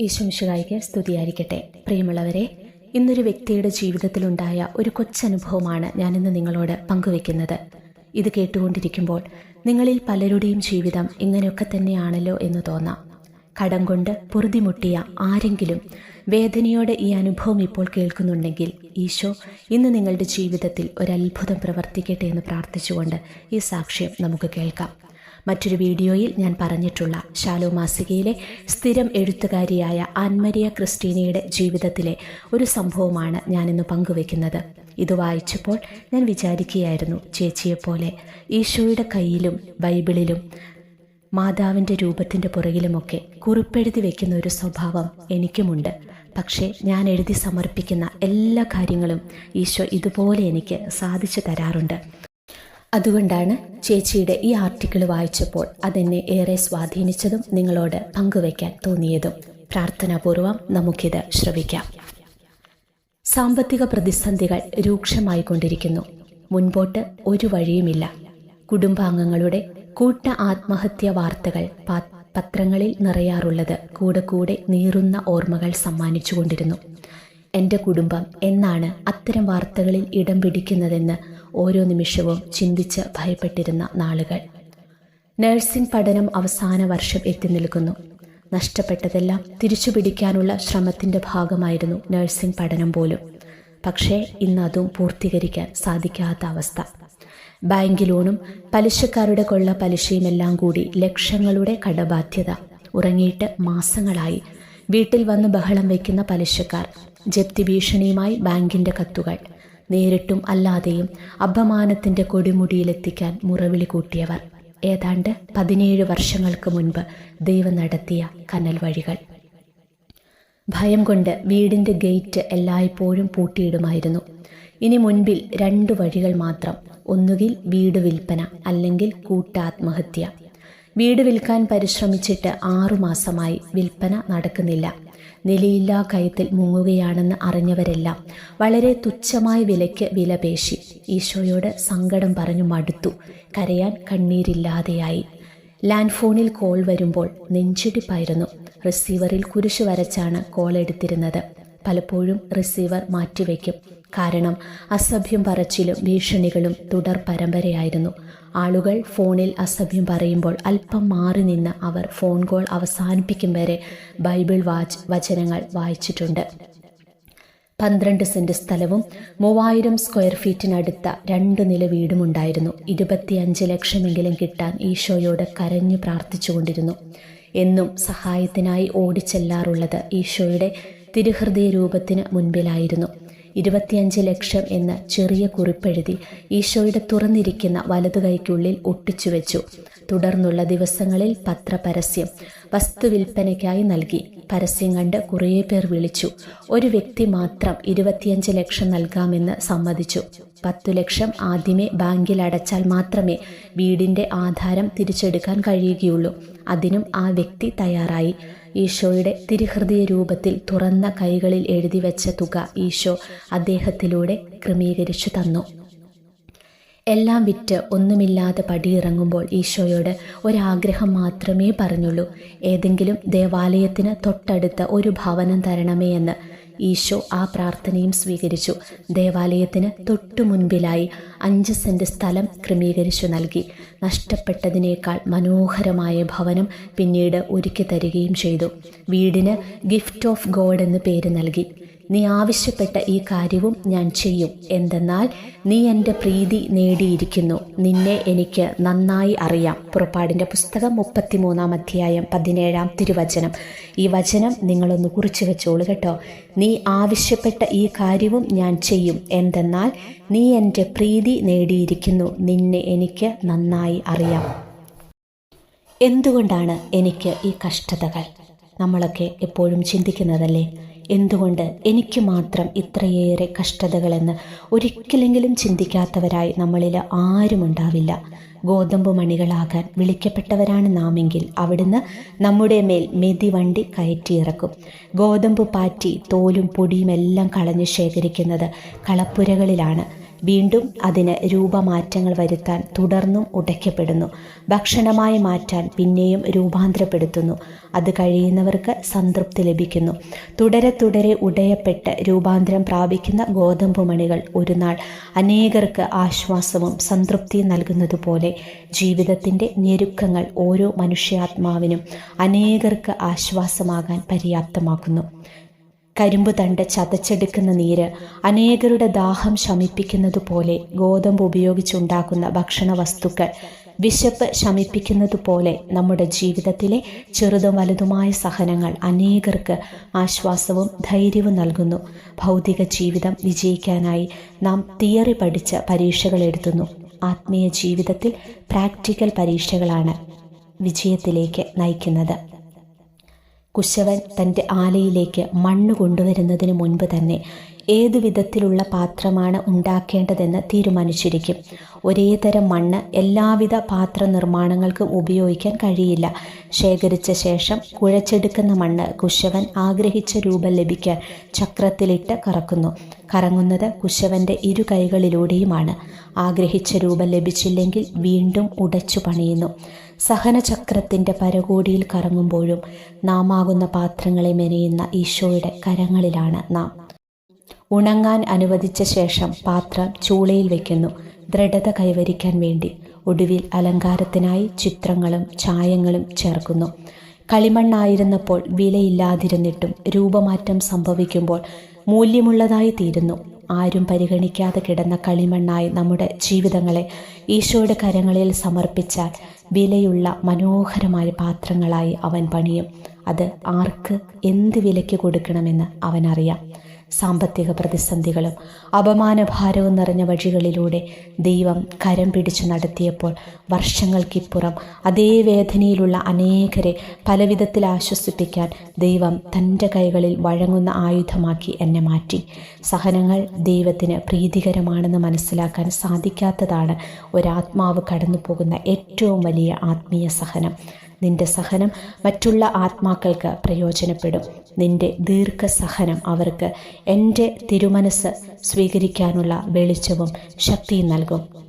ഈശോമിശുകായിക്ക് സ്തുതിയായിരിക്കട്ടെ. പ്രിയമുള്ളവരെ ഇന്നൊരു വ്യക്തിയുടെ ജീവിതത്തിലുണ്ടായ ഒരു കൊച്ചനുഭവമാണ് ഞാനിന്ന് നിങ്ങളോട് പങ്കുവെക്കുന്നത്. ഇത് കേട്ടുകൊണ്ടിരിക്കുമ്പോൾ നിങ്ങളിൽ പലരുടെയും ജീവിതം ഇങ്ങനെയൊക്കെ തന്നെയാണല്ലോ എന്ന് തോന്നാം. കടം കൊണ്ട് പൊറുതിമുട്ടിയ ആരെങ്കിലും വേദനയോടെ ഈ അനുഭവം ഇപ്പോൾ കേൾക്കുന്നുണ്ടെങ്കിൽ ഈശോ ഇന്ന് നിങ്ങളുടെ ജീവിതത്തിൽ ഒരത്ഭുതം പ്രവർത്തിക്കട്ടെ എന്ന് പ്രാർത്ഥിച്ചുകൊണ്ട് ഈ സാക്ഷ്യം നമുക്ക് കേൾക്കാം. മറ്റൊരു വീഡിയോയിൽ ഞാൻ പറഞ്ഞിട്ടുള്ള ശാലോ മാസികയിലെ സ്ഥിരം എഴുത്തുകാരിയായ ആൻമരിയ ക്രിസ്റ്റീനയുടെ ജീവിതത്തിലെ ഒരു സംഭവമാണ് ഞാനിന്ന് പങ്കുവെക്കുന്നത്. ഇത് വായിച്ചപ്പോൾ ഞാൻ വിചാരിക്കുകയായിരുന്നു ചേച്ചിയെപ്പോലെ ഈശോയുടെ കയ്യിലും ബൈബിളിലും മാതാവിന്റെ രൂപത്തിന്റെ പുറകിലുമൊക്കെ കുറിപ്പെഴുതി വെക്കുന്ന ഒരു സ്വഭാവം എനിക്കുമുണ്ട്. പക്ഷേ ഞാൻ എഴുതി സമർപ്പിക്കുന്ന എല്ലാ കാര്യങ്ങളും ഈശോ ഇതുപോലെ എനിക്ക് സാധിച്ചു തരാറുണ്ട്. അതുകൊണ്ടാണ് ചേച്ചിയുടെ ഈ ആർട്ടിക്കിൾ വായിച്ചപ്പോൾ അതെന്നെ ഏറെ സ്വാധീനിച്ചതും നിങ്ങളോട് പങ്കുവയ്ക്കാൻ തോന്നിയതും. പ്രാർത്ഥനാപൂർവം നമുക്കിത് ശ്രവിക്കാം. സാമ്പത്തിക പ്രതിസന്ധികൾ രൂക്ഷമായിക്കൊണ്ടിരിക്കുന്നു. മുൻപോട്ട് ഒരു വഴിയുമില്ല. കുടുംബാംഗങ്ങളുടെ കൂട്ട ആത്മഹത്യ വാർത്തകൾ പത്രങ്ങളിൽ നിറയാറുള്ളത് കൂടെ കൂടെ നീറുന്ന ഓർമ്മകൾ സമ്മാനിച്ചുകൊണ്ടിരുന്നു. എന്റെ കുടുംബം എന്നാണ് അത്തരം വാർത്തകളിൽ ഇടം പിടിക്കുന്നതെന്ന് ഓരോ നിമിഷവും ചിന്തിച്ച് ഭയപ്പെട്ടിരുന്ന നാളുകൾ. നഴ്സിംഗ് പഠനം അവസാന വർഷം എത്തി നിൽക്കുന്നു. നഷ്ടപ്പെട്ടതെല്ലാം തിരിച്ചു പിടിക്കാനുള്ള ഭാഗമായിരുന്നു നഴ്സിംഗ് പഠനം പോലും. പക്ഷേ ഇന്ന് അതും പൂർത്തീകരിക്കാൻ സാധിക്കാത്ത അവസ്ഥ. ബാങ്ക് ലോണും പലിശക്കാരുടെ കൊള്ള പലിശയുമെല്ലാം കൂടി ലക്ഷങ്ങളുടെ കടബാധ്യത. ഉറങ്ങിയിട്ട് മാസങ്ങളായി വീട്ടിൽ വന്ന് ബഹളം വയ്ക്കുന്ന പലിശക്കാർ ജപ്തി ഭീഷണിയുമായി ബാങ്കിന്റെ കത്തുകൾ. നേരിട്ടും അല്ലാതെയും അപമാനത്തിന്റെ കൊടിമുടിയിലെത്തിക്കാൻ മുറവിളി കൂട്ടിയവർ. ഏതാണ്ട് പതിനേഴ് വർഷങ്ങൾക്ക് മുൻപ് ദൈവം നടത്തിയ കനൽ വഴികൾ. ഭയം കൊണ്ട് വീടിന്റെ ഗേറ്റ് എല്ലായ്പ്പോഴും പൂട്ടിയിടുമായിരുന്നു. ഇനി മുൻപിൽ രണ്ട് വഴികൾ മാത്രം. ഒന്നുകിൽ വീട് വിൽപ്പന അല്ലെങ്കിൽ കൂട്ടാത്മഹത്യ. വീട് വിൽക്കാൻ പരിശ്രമിച്ചിട്ട് ആറുമാസമായി വിൽപ്പന നടക്കുന്നില്ല. നിലയില്ലാ കയത്തിൽ മുങ്ങുകയാണെന്ന് അറിഞ്ഞവരെല്ലാം വളരെ തുച്ഛമായ വിലയ്ക്ക് വിലപേശി ഈശോയോട് സങ്കടം പറഞ്ഞു മടുത്തു. കരയാൻ കണ്ണീരില്ലാതെയായി. ലാൻഡ് ഫോണിൽ കോൾ വരുമ്പോൾ നെഞ്ചിടിപ്പായിരുന്നു. റിസീവറിൽ കുരിശു വരച്ചാണ് കോൾ എടുത്തിരുന്നത്. പലപ്പോഴും റിസീവർ മാറ്റിവെക്കും. കാരണം അസഭ്യം പറച്ചിലും ഭീഷണികളും തുടർ പരമ്പരയായിരുന്നു. ആളുകൾ ഫോണിൽ അസഭ്യം പറയുമ്പോൾ അല്പം മാറി നിന്ന് അവർ ഫോൺ കോൾ അവസാനിപ്പിക്കും വരെ ബൈബിൾ വാച്ച് വചനങ്ങൾ വായിച്ചിട്ടുണ്ട്. പന്ത്രണ്ട് സെന്റ് സ്ഥലവും മൂവായിരം സ്ക്വയർ ഫീറ്റിനടുത്ത രണ്ട് നില വീടുമുണ്ടായിരുന്നു. ഇരുപത്തിയഞ്ച് ലക്ഷമെങ്കിലും കിട്ടാൻ ഈശോയോട് കരഞ്ഞു പ്രാർത്ഥിച്ചുകൊണ്ടിരുന്നു. എന്നും സഹായത്തിനായി ഓടിച്ചെല്ലാറുള്ളത് ഈശോയുടെ തിരുഹൃദയ രൂപത്തിന് മുൻപിലായിരുന്നു. ഇരുപത്തിയഞ്ച് ലക്ഷം എന്ന ചെറിയ കുറിപ്പെഴുതി ഈശോയുടെ തുറന്നിരിക്കുന്ന വലതു കൈക്കുള്ളിൽ ഒട്ടിച്ചു വെച്ചു തുടർന്നുള്ള ദിവസങ്ങളിൽ പത്രപരസ്യം വസ്തുവിൽപ്പനയ്ക്കായി നൽകി. പരസ്യം കണ്ട് കുറേ പേർ വിളിച്ചു. ഒരു വ്യക്തി മാത്രം ഇരുപത്തിയഞ്ച് ലക്ഷം നൽകാമെന്ന് സമ്മതിച്ചു. പത്തു ലക്ഷം ആദ്യമേ ബാങ്കിൽ അടച്ചാൽ മാത്രമേ വീടിന്റെ ആധാരം തിരിച്ചെടുക്കാൻ കഴിയുകയുള്ളൂ. അതിനും ആ വ്യക്തി തയ്യാറായി. ഈശോയുടെ തിരുഹൃദയ രൂപത്തിൽ തുറന്ന കൈകളിൽ എഴുതി വെച്ച തുക ഈശോ അദ്ദേഹത്തിലൂടെ ക്രമീകരിച്ചു തന്നു. എല്ലാം വിറ്റ് ഒന്നുമില്ലാതെ പടിയിറങ്ങുമ്പോൾ ഈശോയോട് ഒരാഗ്രഹം മാത്രമേ പറഞ്ഞുള്ളൂ. ഏതെങ്കിലും ദേവാലയത്തിന് തൊട്ടടുത്ത ഒരു ഭവനം തരണമേ എന്ന് ഈശോ ആ പ്രാർത്ഥനയും സ്വീകരിച്ചു. ദേവാലയത്തിന് തൊട്ടു മുൻപിലായി അഞ്ച് സെന്റ് സ്ഥലം ക്രമീകരിച്ചു നൽകി. നഷ്ടപ്പെട്ടതിനേക്കാൾ മനോഹരമായ ഭവനം പിന്നീട് ഒരുക്കി തരികയും ചെയ്തു. വീടിന് ഗിഫ്റ്റ് ഓഫ് ഗോഡ് എന്ന് പേര് നൽകി. നീ ആവശ്യപ്പെട്ട ഈ കാര്യവും ഞാൻ ചെയ്യും. എന്തെന്നാൽ നീ എന്റെ പ്രീതി നേടിയിരിക്കുന്നു. നിന്നെ എനിക്ക് നന്നായി അറിയാം. പുറപ്പാടിന്റെ പുസ്തകം മുപ്പത്തിമൂന്നാം അധ്യായം പതിനേഴാം തിരുവചനം. ഈ വചനം നിങ്ങളൊന്ന് കുറിച്ചു വെച്ചോളൂ കേട്ടോ. നീ ആവശ്യപ്പെട്ട ഈ കാര്യവും ഞാൻ ചെയ്യും. എന്തെന്നാൽ നീ എന്റെ പ്രീതി നേടിയിരിക്കുന്നു. നിന്നെ എനിക്ക് നന്നായി അറിയാം. എന്തുകൊണ്ടാണ് എനിക്ക് ഈ കഷ്ടതകൾ? നമ്മളൊക്കെ എപ്പോഴും ചിന്തിക്കുന്നതല്ലേ? എന്തുകൊണ്ട് എനിക്ക് മാത്രം ഇത്രയേറെ കഷ്ടതകളെന്ന് ഒരിക്കലെങ്കിലും ചിന്തിക്കാത്തവരായി നമ്മളിൽ ആരുമുണ്ടാവില്ല ഗോതമ്പ് മണികളാകാൻ വിളിക്കപ്പെട്ടവരാണ് നാമെങ്കിൽ അവിടുന്ന് നമ്മുടെ മേൽ മെതി വണ്ടി കയറ്റിയിറക്കും. ഗോതമ്പ് പാറ്റി തോലും പൊടിയുമെല്ലാം കളഞ്ഞു ശേഖരിക്കുന്നത് കളപ്പുരകളിലാണ്. വീണ്ടും അതിന് രൂപമാറ്റങ്ങൾ വരുത്താൻ തുടർന്നും ഉടയ്ക്കപ്പെടുന്നു. ഭക്ഷണമായി മാറ്റാൻ പിന്നെയും രൂപാന്തരപ്പെടുത്തുന്നു. അത് കഴിയുന്നവർക്ക് സംതൃപ്തി ലഭിക്കുന്നു. തുടരെ തുടരെ ഉടയപ്പെട്ട് രൂപാന്തരം പ്രാപിക്കുന്ന ഗോതമ്പ് മണികൾ ഒരു നാൾ അനേകർക്ക് ആശ്വാസവും സംതൃപ്തിയും നൽകുന്നതുപോലെ ജീവിതത്തിന്റെ ഞെരുക്കങ്ങൾ ഓരോ മനുഷ്യാത്മാവിനും അനേകർക്ക് ആശ്വാസമാകാൻ പര്യാപ്തമാക്കുന്നു. കരിമ്പ് തണ്ട് ചതച്ചെടുക്കുന്ന നീര് അനേകരുടെ ദാഹം ശമിപ്പിക്കുന്നതുപോലെ ഗോതമ്പ് ഉപയോഗിച്ചുണ്ടാക്കുന്ന ഭക്ഷണ വസ്തുക്കൾ വിശപ്പ് ശമിപ്പിക്കുന്നതുപോലെ നമ്മുടെ ജീവിതത്തിലെ ചെറുതും വലുതുമായ സഹനങ്ങൾ അനേകർക്ക് ആശ്വാസവും ധൈര്യവും നൽകുന്നു. ഭൗതിക ജീവിതം വിജയിക്കാനായി നാം തിയറി പഠിച്ച പരീക്ഷകൾ എഴുതുന്നു. ആത്മീയ ജീവിതത്തിൽ പ്രാക്ടിക്കൽ പരീക്ഷകളാണ് വിജയത്തിലേക്ക് നയിക്കുന്നത്. കുശവൻ തന്റെ ആലയിലേക്ക് മണ്ണ് കൊണ്ടുവരുന്നതിന് മുൻപ് തന്നെ ഏതു വിധത്തിലുള്ള പാത്രമാണ് ഉണ്ടാക്കേണ്ടതെന്ന് തീരുമാനിച്ചിരിക്കും. ഒരേ തരം മണ്ണ് എല്ലാവിധ പാത്ര നിർമ്മാണങ്ങൾക്കും ഉപയോഗിക്കാൻ കഴിയില്ല. ശേഖരിച്ച ശേഷം കുഴച്ചെടുക്കുന്ന മണ്ണ് കുശവൻ ആഗ്രഹിച്ച രൂപം ലഭിക്കാൻ ചക്രത്തിലിട്ട് കറക്കുന്നു. കറങ്ങുന്നത് കുശവന്റെ ഇരു കൈകളിലൂടെയുമാണ്. ആഗ്രഹിച്ച രൂപം ലഭിച്ചില്ലെങ്കിൽ വീണ്ടും ഉടച്ചു പണിയുന്നു. സഹനചക്രത്തിന്റെ പരകോടിയിൽ കറങ്ങുമ്പോഴും നാമാകുന്ന പാത്രങ്ങളെ മെനയുന്ന ഈശോയുടെ കരങ്ങളിലാണ് നാം. ഉണങ്ങാൻ അനുവദിച്ച ശേഷം പാത്രം ചൂളയിൽ വയ്ക്കുന്നു ദൃഢത കൈവരിക്കാൻ വേണ്ടി ഒടുവിൽ അലങ്കാരത്തിനായി ചിത്രങ്ങളും ചായങ്ങളും ചേർക്കുന്നു. കളിമണ്ണായിരുന്നപ്പോൾ വിലയില്ലാതിരുന്നിട്ടും രൂപമാറ്റം സംഭവിക്കുമ്പോൾ മൂല്യമുള്ളതായി തീരുന്നു. ആരും പരിഗണിക്കാതെ കിടന്ന കളിമണ്ണായി നമ്മുടെ ജീവിതങ്ങളെ ഈശോയുടെ കരങ്ങളിൽ സമർപ്പിച്ചാൽ വിലയുള്ള മനോഹരമായ പാത്രങ്ങളായി അവൻ പണിയും. അത് ആർക്ക് എന്ത് വിലയ്ക്ക് കൊടുക്കണമെന്ന് അവനറിയാം. സാമ്പത്തിക പ്രതിസന്ധികളും അപമാനഭാരവും നിറഞ്ഞ വഴികളിലൂടെ ദൈവം കരം പിടിച്ചു നടത്തിയപ്പോൾ വർഷങ്ങൾക്കിപ്പുറം അതേ വേദനയിലുള്ള അനേകരെ പലവിധത്തിൽ ആശ്വസിപ്പിക്കാൻ ദൈവം തന്റെ കൈകളിൽ വഴങ്ങുന്ന ആയുധമാക്കി എന്നെ മാറ്റി. സഹനങ്ങൾ ദൈവത്തിന് പ്രീതികരമാണെന്ന് മനസ്സിലാക്കാൻ സാധിക്കാത്തതാണ് ഒരാത്മാവ് കടന്നു പോകുന്ന ഏറ്റവും വലിയ ആത്മീയ സഹനം. നിന്റെ സഹനം മറ്റുള്ള ആത്മാക്കൾക്ക് പ്രയോജനപ്പെടും. നിന്റെ ദീർഘസഹനം അവർക്ക് എന്റെ തിരുമനസ് സ്വീകരിക്കാനുള്ള വെളിച്ചവും ശക്തിയും നൽകും.